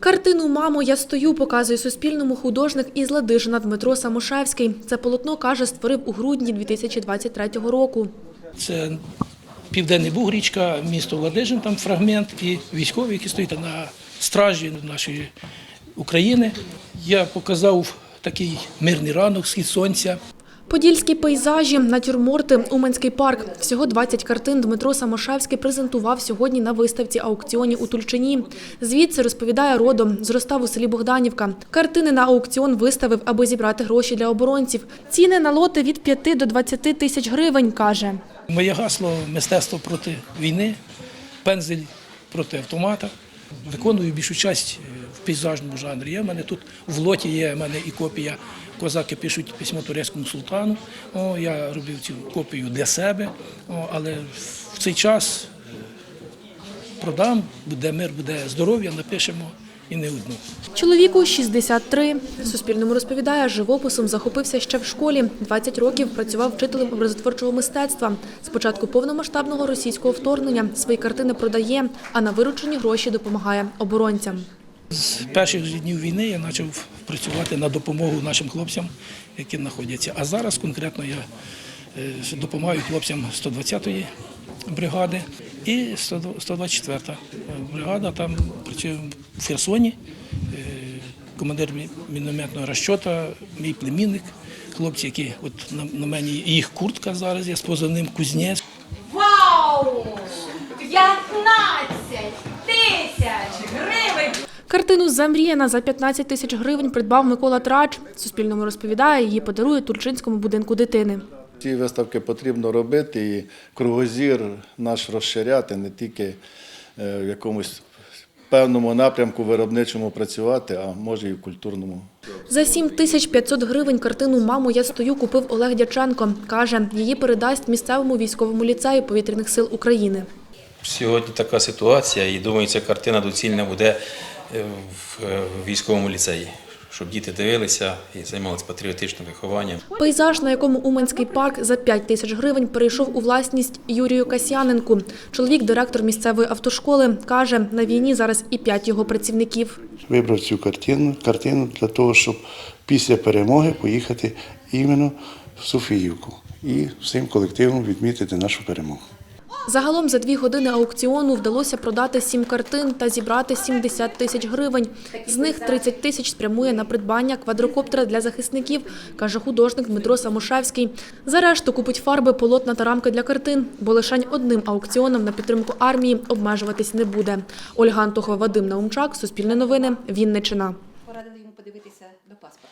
Картину Мамо, я стою показує Суспільному художник із Ладижина Дмитро Самошевський. Це полотно каже, створив у грудні 2023 року. Це Південний Буг, річка, місто Ладижин, там фрагмент, і військові, які стоять на стражі нашої України. Я показав такий мирний ранок, схід сонця. Подільські пейзажі, натюрморти, Уманський парк. Всього 20 картин Дмитро Самошевський презентував сьогодні на виставці аукціоні у Тульчині. Звідси розповідає родом, зростав у селі Богданівка. Картини на аукціон виставив, аби зібрати гроші для оборонців. Ціни на лоти від 5 до 20 тисяч гривень, каже. Моє гасло мистецтво проти війни, пензель проти автомата. Виконую більшу часть в пейзажному жанрі. Є в мене тут в лоті є в мене і копія. Козаки пишуть письмо турецькому султану. О, я робив цю копію для себе, О, але в цей час продам, буде мир, буде здоров'я, напишемо і не одну. Чоловіку 63. Суспільному розповідає, живописом захопився ще в школі. 20 років працював вчителем образотворчого мистецтва. З початку повномасштабного російського вторгнення свої картини продає, а на виручені гроші допомагає оборонцям. З перших днів війни я почав працювати на допомогу нашим хлопцям, які знаходяться. А зараз конкретно я е, допомагаю хлопцям 120-ї бригади і 124-та бригада. Там працює в Херсоні. Е, Командир мінометного розчота, мій племінник, хлопці, які от на, мені їх куртка зараз, я з позивним кузнець. Вау! 15 тисяч гривень! Картину «Замріяна» за 15 тисяч гривень придбав Микола Трач. Суспільному розповідає, її подарує Тульчинському будинку дитини. Ці виставки потрібно робити і кругозір наш розширяти, не тільки е, в якомусь певному напрямку виробничому працювати, а може і в культурному. За 7 тисяч 500 гривень картину «Мамо, я стою» купив Олег Дяченко. Каже, її передасть місцевому військовому ліцею повітряних сил України. Сьогодні така ситуація, і думаю, ця картина доцільна буде в е, військовому ліцеї, щоб діти дивилися і займалися патріотичним вихованням. Пейзаж, на якому Уманський парк за 5 тисяч гривень перейшов у власність Юрію Касьяненку. Чоловік, директор місцевої автошколи, каже, на війні зараз і п'ять його працівників. вибрав цю картину, картину для того, щоб після перемоги поїхати іменно в Софіївку і всім колективом відмітити нашу перемогу. Загалом за дві години аукціону вдалося продати сім картин та зібрати 70 тисяч гривень. З них 30 тисяч спрямує на придбання квадрокоптера для захисників, каже художник Дмитро Самошевський. За решту купить фарби, полотна та рамки для картин, бо лишень одним аукціоном на підтримку армії обмежуватись не буде. Ольга Антохова, Вадим Наумчак, Суспільне новини, Вінниччина. Порадили йому подивитися до паспорта.